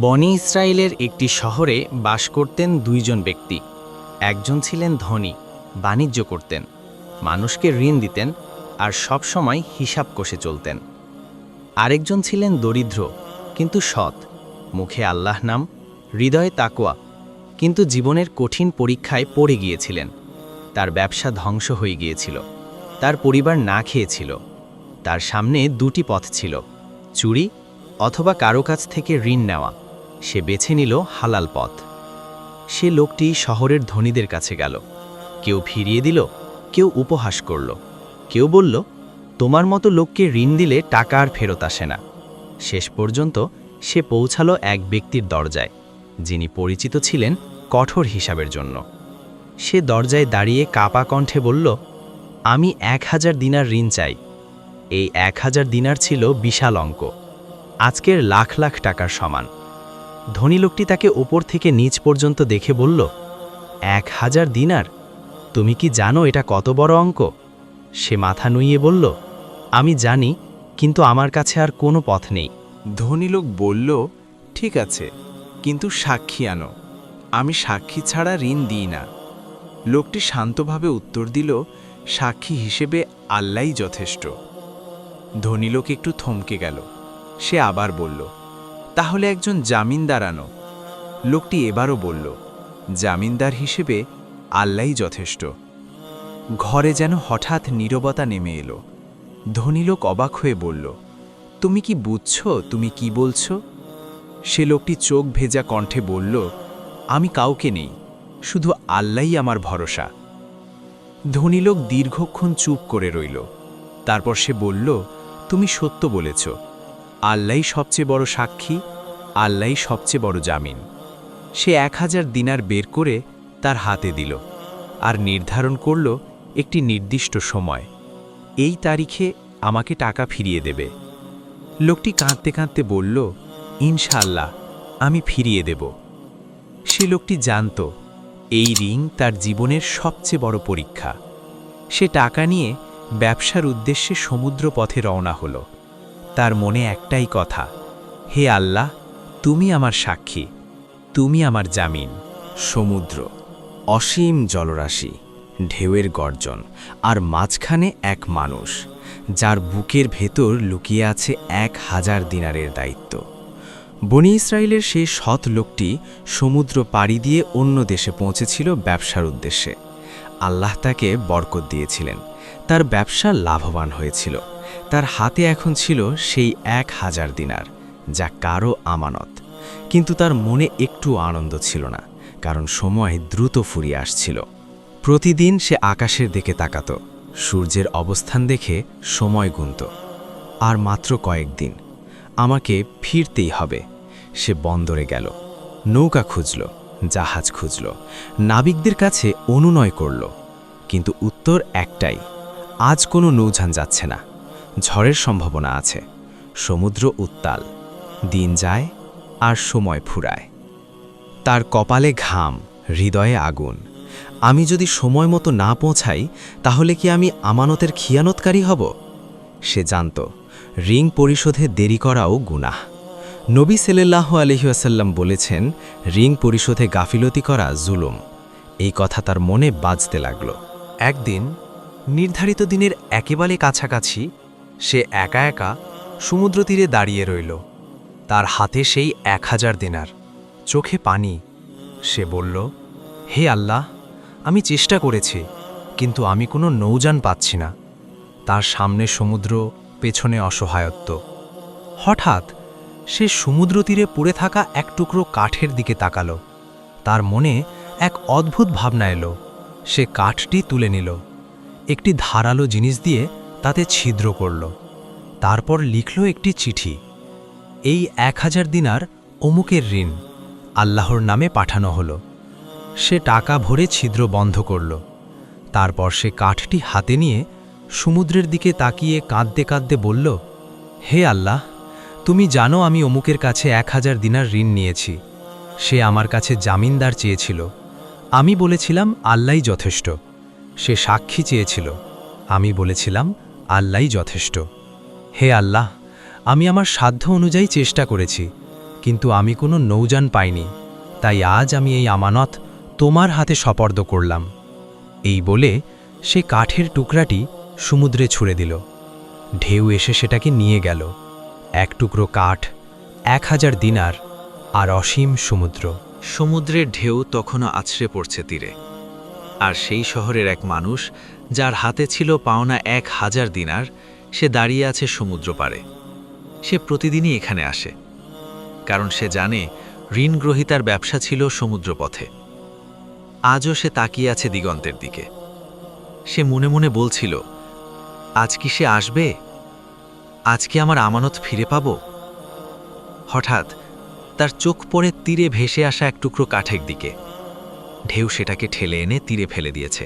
বনি ইসরায়েলের একটি শহরে বাস করতেন দুইজন ব্যক্তি। একজন ছিলেন ধনী, বাণিজ্য করতেন, মানুষকে ঋণ দিতেন আর সব সময় হিসাব কষে চলতেন। আরেকজন ছিলেন দরিদ্র, কিন্তু সৎ, মুখে আল্লাহ নাম, হৃদয়ে তাকোয়া কিন্তু জীবনের কঠিন পরীক্ষায় পড়ে গিয়েছিলেন। তার ব্যবসা ধ্বংস হয়ে গিয়েছিল, তার পরিবার না খেয়েছিল, তার সামনে দুটি পথ ছিল, চুরি অথবা কারও কাছ থেকে ঋণ নেওয়া। সে বেছে নিল হালাল পথ। সে লোকটি শহরের ধনীদের কাছে গেল। কেউ ফিরিয়ে দিল, কেউ উপহাস করল। কেউ বলল, তোমার মতো লোককে ঋণ দিলে টাকা আর ফেরত আসে না। শেষ পর্যন্ত সে পৌঁছালো এক ব্যক্তির দরজায়, যিনি পরিচিত ছিলেন কঠোর হিসাবের জন্য। সে দরজায় দাঁড়িয়ে কাপা কণ্ঠে বলল, আমি এক হাজার দিনার ঋণ চাই। এই এক হাজার দিনার ছিল বিশাল অঙ্ক। আজকের লাখ লাখ টাকার সমান। ধনী লোকটি তাকে ওপর থেকে নিচ পর্যন্ত দেখে বলল, এক হাজার দিনার, তুমি কি জানো এটা কত বড় অঙ্ক? সে মাথা নুইয়ে বলল, আমি জানি, কিন্তু আমার কাছে আর কোনো পথ নেই। ধনী লোক বলল, ঠিক আছে, কিন্তু সাক্ষী আনো। আমি সাক্ষী ছাড়া ঋণ দিই না। লোকটি শান্তভাবে উত্তর দিল, সাক্ষী হিসেবে আল্লাই যথেষ্ট। ধনী লোক একটু থমকে গেল। সে আবার বলল তাহলে একজন জামিনদার আনো। লোকটি এবারও বলল, জামিনদার হিসেবে আল্লাই যথেষ্ট। ঘরে যেন হঠাৎ নীরবতা নেমে এলো। ধনী লোক অবাক হয়ে বলল, তুমি কি বুঝছ? তুমি কি বলছো? সে লোকটি চোখ ভেজা কণ্ঠে বলল, আমি কাউকে নেই, শুধু আল্লাই আমার ভরসা। ধনী লোক দীর্ঘক্ষণ চুপ করে রইল। তারপর সে বলল, তুমি সত্য বলেছ। আল্লাহই সবচেয়ে বড় সাক্ষী আল্লাহই সবচেয়ে বড় জামিন। সে এক হাজার দিনার বের করে তার হাতে দিল আর নির্ধারণ করল একটি নির্দিষ্ট সময়। এই তারিখে আমাকে টাকা ফিরিয়ে দেবে। লোকটি কাঁদতে কাঁদতে বলল ইনশাল্লাহ আমি ফিরিয়ে দেব। সে লোকটি জানত, এই রিং তার জীবনের সবচেয়ে বড় পরীক্ষা। সে টাকা নিয়ে ব্যবসার উদ্দেশ্যে সমুদ্র পথে রওনা হল। তার মনে একটাই কথা, হে আল্লাহ, তুমি আমার সাক্ষী, তুমি আমার জামিন, সমুদ্র, অসীম জলরাশি, ঢেউয়ের গর্জন, আর মাঝখানে এক মানুষ, যার বুকের ভেতর লুকিয়ে আছে এক হাজার দিনারের দায়িত্ব। বনি ইসরায়েলের সেই সৎ লোকটি সমুদ্র পাড়ি দিয়ে অন্য দেশে পৌঁছেছিল ব্যবসার উদ্দেশ্যে। আল্লাহ তাকে বরকত দিয়েছিলেন। তার ব্যবসা লাভবান হয়েছিল। তার হাতে এখন ছিল সেই এক হাজার দিনার, যা কারও আমানত। কিন্তু তার মনে একটু আনন্দ ছিল না, কারণ সময় দ্রুত ফুরিয়ে আসছিল। প্রতিদিন সে আকাশের দিকে তাকাত, সূর্যের অবস্থান দেখে সময় গুনত। আর মাত্র কয়েকদিন আমাকে ফিরতেই হবে। সে বন্দরে গেল, নৌকা খুঁজল, জাহাজ খুঁজল, নাবিকদের কাছে অনুনয় করল। কিন্তু উত্তর একটাই, আজ কোনো নৌঝান যাচ্ছে না। ঝড়ের সম্ভাবনা আছে। সমুদ্র উত্তাল। দিন যায় আর সময় ফুরায়। তার কপালে ঘাম, হৃদয়ে আগুন। আমি যদি সময় মতো না পৌঁছাই, তাহলে কি আমি আমানতের খিয়ানতকারী হব? সে জানত রিং পরিশোধে দেরি করাও গুনাহ। নবী সেলেল্লাহ আলহিউসাল্লাম বলেছেন রিং পরিশোধে গাফিলতি করা জুলুম। এই কথা তার মনে বাজতে লাগল। একদিন নির্ধারিত দিনের একেবারে কাছাকাছি সে একা একা সমুদ্র তীরে দাঁড়িয়ে রইল। তার হাতে সেই এক হাজার দিনার। চোখে পানি। সে বলল, হে আল্লাহ, আমি চেষ্টা করেছি, কিন্তু আমি কোনো নৌযান পাচ্ছি না। তার সামনে সমুদ্র, পেছনে অসহায়ত্ব। হঠাৎ সে সমুদ্র তীরে পড়ে থাকা এক টুকরো কাঠের দিকে তাকালো। তার মনে এক অদ্ভুত ভাবনা এলো। সে কাঠটি তুলে নিল। একটি ধারালো জিনিস দিয়ে তাতে ছিদ্র করল। তারপর লিখল একটি চিঠি। এই এক হাজার দিনার অমুকের ঋণ আল্লাহর নামে পাঠানো হলো। সে টাকা ভরে ছিদ্র বন্ধ করল। তারপর সে কাঠটি হাতে নিয়ে সমুদ্রের দিকে তাকিয়ে কাঁদতে কাঁদতে বলল, হে আল্লাহ, তুমি জানো আমি অমুকের কাছে এক হাজার দিনার ঋণ নিয়েছি। সে আমার কাছে জামিনদার চেয়েছিল। আমি বলেছিলাম, আল্লাহই যথেষ্ট। সে সাক্ষী চেয়েছিল। আমি বলেছিলাম আল্লাহই যথেষ্ট। হে আল্লাহ, আমি আমার সাধ্য অনুযায়ী চেষ্টা করেছি, কিন্তু আমি কোনো নৌযান পাইনি, তাই আজ আমি এই আমানত তোমার হাতে সপর্দ করলাম। এই বলে সে কাঠের টুকরাটি সমুদ্রে ছুঁড়ে দিল। ঢেউ এসে সেটাকে নিয়ে গেল। এক টুকরো কাঠ, এক হাজার দিনার আর অসীম সমুদ্র। সমুদ্রের ঢেউ তখনও আছড়ে পড়ছে তীরে। আর সেই শহরের এক মানুষ যার হাতে ছিল পাওনা এক হাজার দিনার, সে দাঁড়িয়ে আছে সমুদ্র পাড়ে। সে প্রতিদিনই এখানে আসে, কারণ সে জানে ঋণগ্রহিতার ব্যবসা ছিল সমুদ্রপথে। আজও সে তাকিয়ে আছে দিগন্তের দিকে। সে মনে মনে বলছিল, আজ কি সে আসবে? আজ কি আমার আমানত ফিরে পাব? হঠাৎ তার চোখ পড়ে তীরে ভেসে আসা এক টুকরো কাঠের দিকে। ঢেউ সেটাকে ঠেলে এনে তীরে ফেলে দিয়েছে।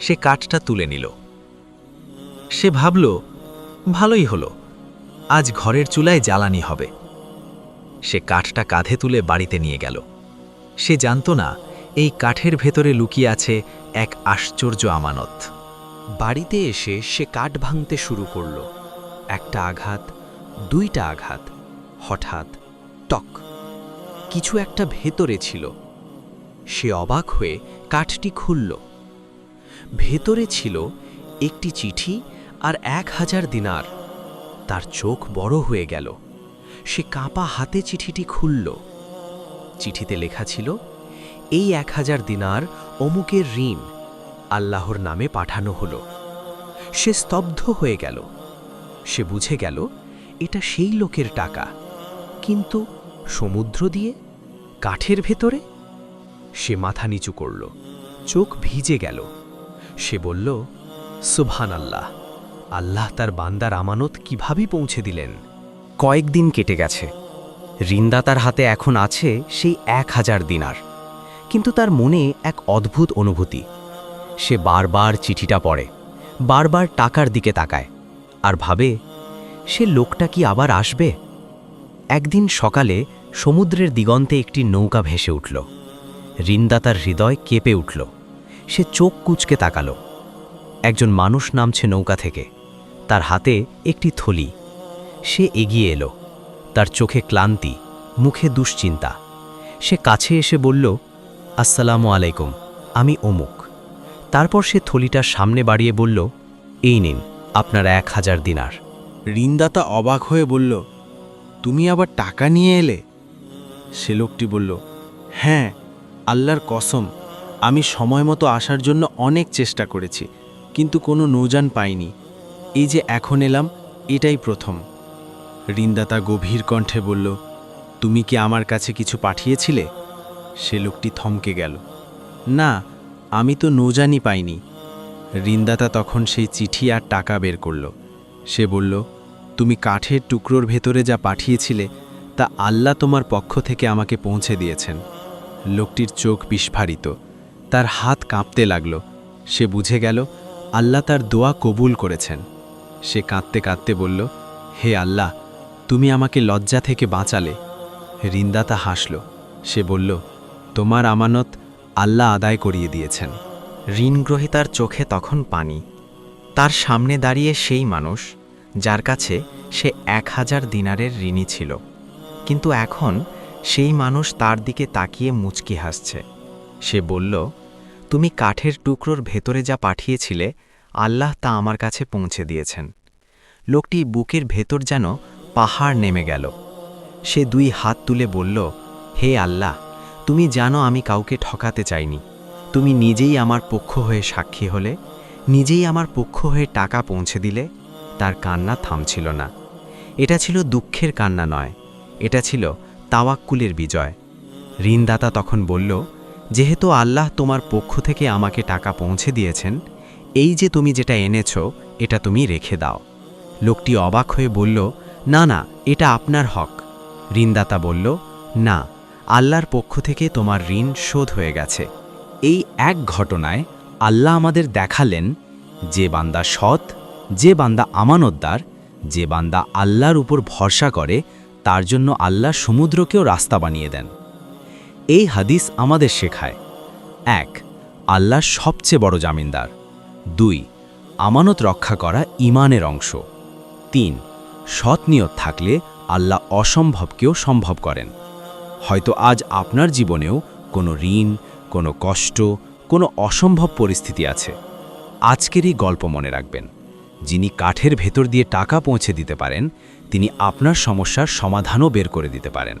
সে কাঠটা তুলে নিল। সে ভাবল, ভালোই হলো, আজ ঘরের চুলায় জ্বালানি হবে। সে কাঠটা কাঁধে তুলে বাড়িতে নিয়ে গেল। সে জানত না, এই কাঠের ভেতরে লুকিয়ে আছে এক আশ্চর্য আমানত। বাড়িতে এসে সে কাঠ ভাঙতে শুরু করল। একটা আঘাত, দুইটা আঘাত, হঠাৎ টক, কিছু একটা ভেতরে ছিল। সে অবাক হয়ে কাঠটি খুলল। ভেতরে ছিল একটি চিঠি আর এক হাজার দিনার। তার চোখ বড় হয়ে গেল। সে কাঁপা হাতে চিঠিটি খুলল। চিঠিতে লেখা ছিল, এই এক হাজার দিনার অমুকের ঋণ আল্লাহর নামে পাঠানো হলো। সে স্তব্ধ হয়ে গেল। সে বুঝে গেল, এটা সেই লোকের টাকা। কিন্তু সমুদ্র দিয়ে? কাঠের ভেতরে? সে মাথা নিচু করল। চোখ ভিজে গেল। সে বলল সুবহান আল্লাহ আল্লাহ তার বান্দার আমানত কীভাবে পৌঁছে দিলেন? কয়েকদিন কেটে গেছে। ঋণদাতার হাতে এখন আছে সেই এক হাজার দিনার। কিন্তু তার মনে এক অদ্ভুত অনুভূতি। সে বারবার চিঠিটা পড়ে, বারবার টাকার দিকে তাকায় আর ভাবে, সে লোকটা কি আবার আসবে? একদিন সকালে সমুদ্রের দিগন্তে একটি নৌকা ভেসে উঠল। ঋণদাতার হৃদয় কেঁপে উঠল। সে চোখ কুচকে তাকালো। একজন মানুষ নামছে নৌকা থেকে। তার হাতে একটি থলি। সে এগিয়ে এলো। তার চোখে ক্লান্তি, মুখে দুশ্চিন্তা। সে কাছে এসে বলল, আসসালামু আলাইকুম, আমি অমুক। তারপর সে থলিটার সামনে বাড়িয়ে বলল, এই নিন, আপনার এক হাজার দিনার। ঋণদাতা অবাক হয়ে বলল, তুমি আবার টাকা নিয়ে এলে? সে লোকটি বলল হ্যাঁ আল্লাহর কসম আমি সময় মতো আসার জন্য অনেক চেষ্টা করেছি, কিন্তু কোনো নৌযান পাইনি। এই যে এখন এলাম, এটাই প্রথম। ঋণদাতা গভীর কণ্ঠে বলল, তুমি কি আমার কাছে কিছু পাঠিয়েছিলে? সে লোকটি থমকে গেল। না, আমি তো নৌজানই পাইনি। ঋণদাতা তখন সেই চিঠি আর টাকা বের করল। সে বলল, তুমি কাঠের টুকরোর ভেতরে যা পাঠিয়েছিলে, তা আল্লাহ তোমার পক্ষ থেকে আমাকে পৌঁছে দিয়েছেন। লোকটির চোখ বিস্ফারিত। তার হাত কাঁপতে লাগল। সে বুঝে গেল, আল্লাহ তার দোয়া কবুল করেছেন। সে কাঁদতে কাঁদতে বলল, হে আল্লাহ, তুমি আমাকে লজ্জা থেকে বাঁচালে। ঋণদাতা হাসল। সে বলল, তোমার আমানত আল্লাহ আদায় করিয়ে দিয়েছেন। ঋণগ্রহিতার চোখে তখন পানি। তার সামনে দাঁড়িয়ে সেই মানুষ, যার কাছে সে এক হাজার দিনারের ঋণী ছিল। কিন্তু এখন সেই মানুষ তার দিকে তাকিয়ে মুচকি হাসছে। সে বলল, তুমি কাঠের টুকরোর ভেতরে যা পাঠিয়েছিলে, আল্লাহ তা আমার কাছে পৌঁছে দিয়েছেন। লোকটি বুকের ভেতর যেন পাহাড় নেমে গেল। সে দুই হাত তুলে বলল, হে আল্লাহ, তুমি জানো আমি কাউকে ঠকাতে চাইনি। তুমি নিজেই আমার পক্ষ হয়ে সাক্ষী হলে, নিজেই আমার পক্ষ হয়ে টাকা পৌঁছে দিলে, তার কান্না থামছিল না। এটা ছিল দুঃখের কান্না নয়, এটা ছিল তাওয়াক্কুলের বিজয়। ঋণদাতা তখন বলল যেহেতু আল্লাহ তোমার পক্ষ থেকে আমাকে টাকা পৌঁছে দিয়েছেন, এই যে তুমি যেটা এনেছ, এটা তুমি রেখে দাও। লোকটি অবাক হয়ে বলল, না না, এটা আপনার হক। ঋণদাতা বলল, না, আল্লাহর পক্ষ থেকে তোমার ঋণ শোধ হয়ে গেছে। এই এক ঘটনায় আল্লাহ আমাদের দেখালেন, যে বান্দা সৎ, যে বান্দা আমানতদার, যে বান্দা আল্লাহর উপর ভরসা করে, তার জন্য আল্লাহ সমুদ্রকেও রাস্তা বানিয়ে দেন। এই হাদিস আমাদের শেখায়। এক আল্লাহ সবচেয়ে বড় জামিনদার। দুই, আমানত রক্ষা করা ইমানের অংশ। তিন, সৎ নিয়ত থাকলে আল্লাহ অসম্ভবকেও সম্ভব করেন। হয়তো আজ আপনার জীবনেও কোনো ঋণ, কোনো কষ্ট, কোনো অসম্ভব পরিস্থিতি আছে। আজকেরই গল্প মনে রাখবেন। যিনি কাঠের ভেতর দিয়ে টাকা পৌঁছে দিতে পারেন, তিনি আপনার সমস্যার সমাধানও বের করে দিতে পারেন।